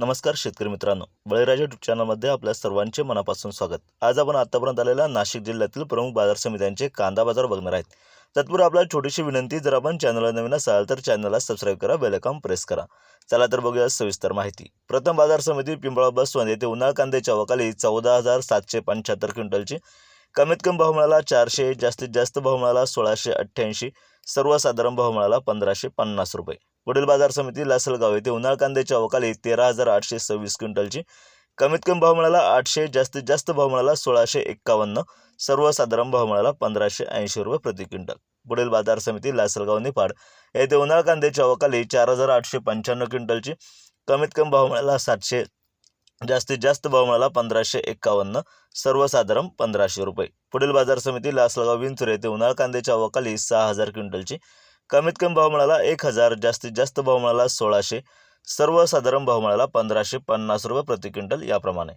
नमस्कार शेतकरी मित्रांनो. बळीराजा यूट्यूब चॅनलमध्ये आपल्या सर्वांचे मनापासून स्वागत. आज आपण आतापर्यंत आलेल्या नाशिक जिल्ह्यातील प्रमुख बाजार समित्यांचे कांदा बाजार बघणार आहेत. तत्पूर्वी आपल्याला छोटीशी विनंती जर आपण चॅनलला नवीन असाल तर चॅनलला सबस्क्राईब करा बेलकॉम प्रेस करा. चला तर बघूया सविस्तर माहिती. प्रथम बाजार समिती पिंपळा बसवंत येथे उन्हाळ कांद्याच्या अवकाली चौदा हजार सातशे पंच्याहत्तर क्विंटलची कमीत कमी भाव मिळाला चारशे जास्तीत जास्त भाव मिळाला सोळाशे अठ्ठ्याऐंशी सर्वसाधारण भाव मिळाला पंधराशे पन्नास रुपये. पुढील बाजार समिती लासलगाव येथे उन्हाळ कांद्याच्या अवकाली तेरा हजार आठशे सव्वीस क्विंटलची. कमीत कमी भाव मिळाला आठशे जास्तीत जास्त भाव मिळाला सोळाशे एक्कावन्न. सर्वसाधारण भाव मिळाला पंधराशे ऐंशी रुपये प्रति क्विंटल. पुढील बाजार समिती लासलगाव निफाड येथे उन्हाळ कांद्याच्या अवकाली चार हजार आठशे पंच्याण्णव क्विंटलची. कमीत कमी भाव मिळाला सातशे जास्तीत जास्त भाव मिळाला पंधराशे एक्कावन्न. सर्वसाधारण पंधराशे रुपये. पुढील बाजार समिती लासलगाव विंचूर येथे उन्हाळ कांद्याच्या अवकाली सहा हजार क्विंटलची. कमीत कमी भाव मिळाला एक हजार जास्तीत जास्त भाव मिळाला सोळाशे सर्वसाधारण भाव मिळाला पंधराशे पन्नास रुपये प्रति क्विंटल याप्रमाणे.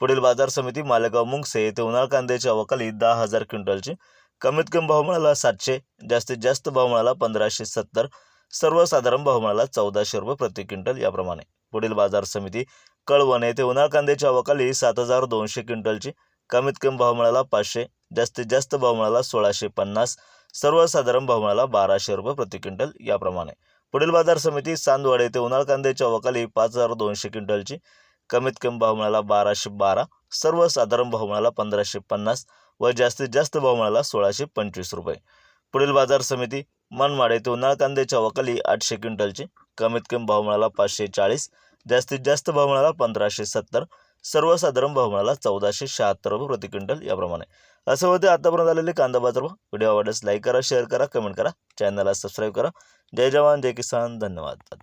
पुढील बाजार समिती मालेगाव मुंगसे येथे उन्हाळ कांद्याच्या अवकाली दहा हजार क्विंटलची. कमीत कमी भाव मिळाला सातशे जास्तीत जास्त भाव मिळाला पंधराशे सत्तर सर्वसाधारण भाव मिळाला चौदाशे रुपये प्रति क्विंटल याप्रमाणे. पुढील बाजार समिती कळवण येथे उन्हाळ कांद्याच्या अवकाली सात हजार दोनशे क्विंटलची. कमीत कमी भाव मिळाला पाचशे जास्तीत जास्त भाव मिळाला सोळाशे पन्नास सर्वसाधारण भाव मिळाला बाराशे रुपये प्रति क्विंटल याप्रमाणे. पुढील बाजार समिती चांदवाडे येथे उन्हाळ कांद्याच्या वकाली पाच हजार दोनशे क्विंटलची. कमीत कमी भाव मिळाला बाराशे बारा सर्वसाधारण भाव मिळाला पंधराशे पन्नास व जास्तीत जास्त भाव मिळाला सोळाशे पंचवीस रुपये. पुढील बाजार समिती मनमाड येथे उन्हाळ कांद्याच्या वकाली आठशे क्विंटलची. कमीत कमी भाव मिळाला पाचशे चाळीस जास्तीत जास्त भाव मिळाला पंधराशे सत्तर सर्वसाधारण भाव मिळाला चौदाशे शहात्तर रुपये प्रति क्विंटल याप्रमाणे. असं होते आतापर्यंत आलेले कांदा बाजार व्हिडिओ आवडल्यास लाईक करा शेअर करा कमेंट करा. चॅनलला सबस्क्राईब करा. जय जवान जय किसान. धन्यवाद.